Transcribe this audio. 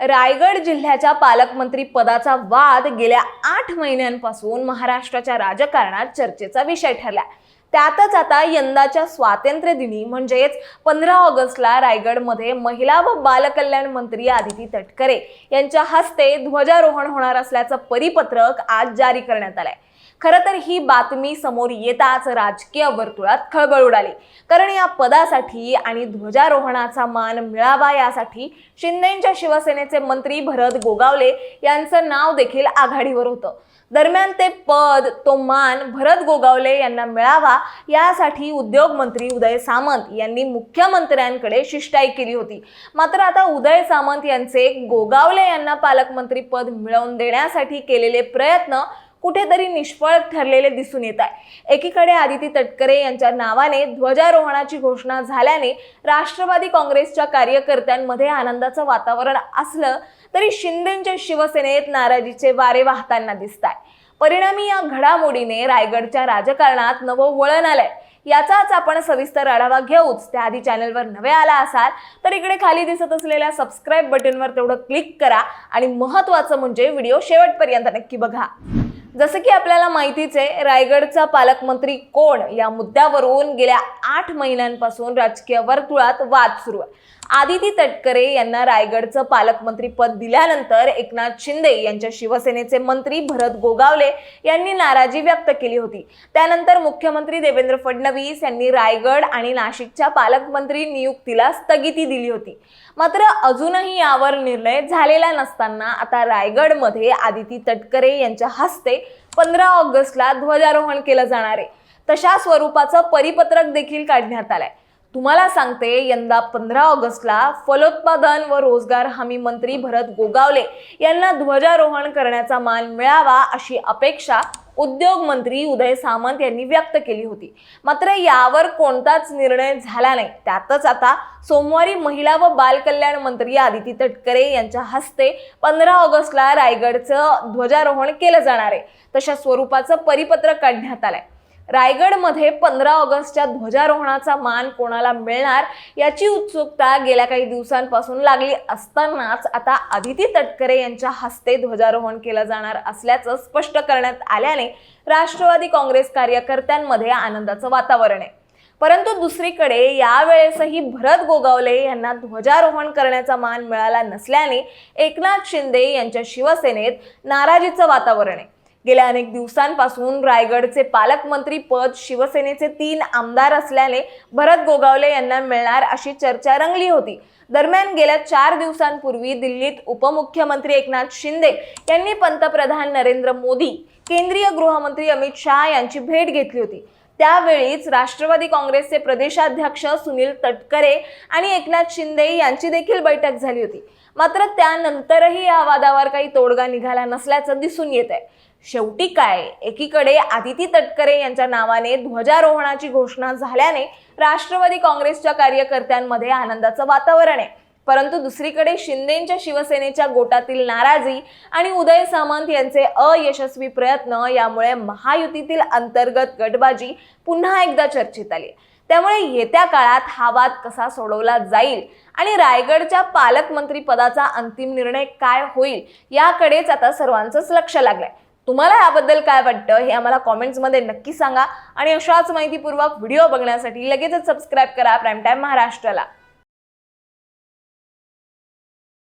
रायगड जिल्ह्याच्या पालकमंत्री पदाचा वाद गेल्या आठ महिन्यांपासून महाराष्ट्राच्या राजकारणात चर्चेचा विषय ठरला त्यातच आता यंदाच्या स्वातंत्र्य दिनी म्हणजेच पंधरा ऑगस्टला रायगडमध्ये महिला व बालकल्याण मंत्री आदिती तटकरे यांच्या हस्ते ध्वजारोहण होणार असल्याचं परिपत्रक आज जारी करण्यात आलंय. खरं तर ही बातमी समोर येताच राजकीय वर्तुळात खळबळ उडाली. कारण या पदासाठी आणि ध्वजारोहणाचा मान मिळावा यासाठी शिंदेच्या शिवसेनेचे मंत्री भरत गोगावले यांचं नाव देखील आघाडीवर होतं. दरम्यान ते पद तो मान भरत गोगावले यांना मिळावा यासाठी उद्योग मंत्री उदय सामंत यांनी मुख्यमंत्र्यांकडे शिष्टाई केली होती. मात्र आता उदय सामंत यांचे गोगावले यांना पालकमंत्री पद मिळवून देण्यासाठी केलेले प्रयत्न कुठेतरी निष्फळ ठरलेले दिसून येत आहे. एकीकडे आदिती तटकरे यांच्या नावाने ध्वजारोहणाची घोषणा झाल्याने राष्ट्रवादी काँग्रेसच्या कार्यकर्त्यांमध्ये आनंदाचं वातावरण असलं तरी शिंदेच्या शिवसेनेत नाराजीचे वारे वाहताना दिसत आहे परिणामी या घडामोडीने रायगडच्या राजकारणात नवं वळण आलंय. याचाच आपण सविस्तर आढावा घेऊच. त्याआधी चॅनलवर नवे आला असाल तर इकडे खाली दिसत असलेल्या सबस्क्राईब बटनवर तेवढं क्लिक करा आणि महत्त्वाचं म्हणजे व्हिडिओ शेवटपर्यंत नक्की बघा. जसं की आपल्याला माहितीच आहे रायगडचा पालकमंत्री कोण? या मुद्द्यावरून गेल्या आठ महिन्यांपासून राजकीय वर्तुळात वाद सुरू आहे. आदिती तटकरे यांना रायगडचं पालकमंत्री पद दिल्यानंतर एकनाथ शिंदे यांच्या शिवसेनेचे मंत्री भरत गोगावले यांनी नाराजी व्यक्त केली होती. त्यानंतर मुख्यमंत्री देवेंद्र फडणवीस यांनी रायगड आणि नाशिकच्या पालकमंत्री नियुक्तीला स्थगिती दिली होती. मात्र अजूनही यावर निर्णय झालेला नसताना आता रायगडमध्ये आदिती तटकरे यांच्या हस्ते पंधरा ऑगस्टला ध्वजारोहण केलं जाणार आहे. तशा स्वरूपाचं परिपत्रक देखील काढण्यात आलंय. तुम्हाला सांगते यंदा पंधरा ऑगस्टला फलोत्पादन व रोजगार हमी मंत्री भरत गोगावले यांना ध्वजारोहण करण्याचा मान मिळावा अशी अपेक्षा उद्योग मंत्री उदय सामंत यांनी व्यक्त केली होती. मात्र यावर कोणताच निर्णय झाला नाही. त्यातच आता सोमवारी महिला व बालकल्याण मंत्री आदिती तटकरे यांच्या हस्ते पंधरा ऑगस्टला रायगडचं ध्वजारोहण केलं जाणार आहे. तशा स्वरूपाचं परिपत्रक काढण्यात आलंय. रायगडमध्ये पंधरा ऑगस्टच्या ध्वजारोहणाचा मान कोणाला मिळणार याची उत्सुकता गेल्या काही दिवसांपासून लागली असतानाच आता आदिती तटकरे यांच्या हस्ते ध्वजारोहण केलं जाणार असल्याचं स्पष्ट करण्यात आल्याने राष्ट्रवादी काँग्रेस कार्यकर्त्यांमध्ये आनंदाचं वातावरण आहे. परंतु दुसरीकडे यावेळेसही भरत गोगावले यांना ध्वजारोहण करण्याचा मान मिळाला नसल्याने एकनाथ शिंदे यांच्या शिवसेनेत नाराजीचं वातावरण आहे. गेल्या अनेक दिवसांपासून रायगडचे पालकमंत्री पद शिवसेनेचे तीन आमदार असल्याने भरत गोगावले यांना मिळणार अशी चर्चा रंगली होती. दरम्यान गेल्या चार दिवसांपूर्वी दिल्लीत उपमुख्यमंत्री एकनाथ शिंदे यांनी पंतप्रधान नरेंद्र मोदी केंद्रीय गृहमंत्री अमित शहा यांची भेट घेतली होती. त्यावेळीच राष्ट्रवादी काँग्रेसचे प्रदेशाध्यक्ष सुनील तटकरे आणि एकनाथ शिंदे यांची देखील बैठक झाली होती. मात्र त्यानंतरही या वादावर काही तोडगा निघाला नसल्याचं दिसून येत आहे शेवटी काय? एकीकडे आदिती तटकरे यांच्या नावाने ध्वजारोहणाची घोषणा झाल्याने राष्ट्रवादी काँग्रेसच्या कार्यकर्त्यांमध्ये आनंदाचं वातावरण आहे. परंतु दुसरीकडे शिंदेच्या शिवसेनेच्या गोटातील नाराजी आणि उदय सामंत यांचे अयशस्वी प्रयत्न यामुळे महायुतीतील अंतर्गत गटबाजी पुन्हा एकदा चर्चेत आली. त्यामुळे येत्या काळात हा वाद कसा सोडवला जाईल आणि रायगडच्या पालकमंत्री पदाचा अंतिम निर्णय काय होईल याकडेच आता सर्वांचंच लक्ष लागलंय. तुम्हाला याबद्दल काय वाटतं हे आम्हाला कॉमेंट्समध्ये नक्की सांगा आणि अशाच माहितीपूर्वक व्हिडिओ बघण्यासाठी लगेचच सबस्क्राईब करा प्राईम टाईम महाराष्ट्राला.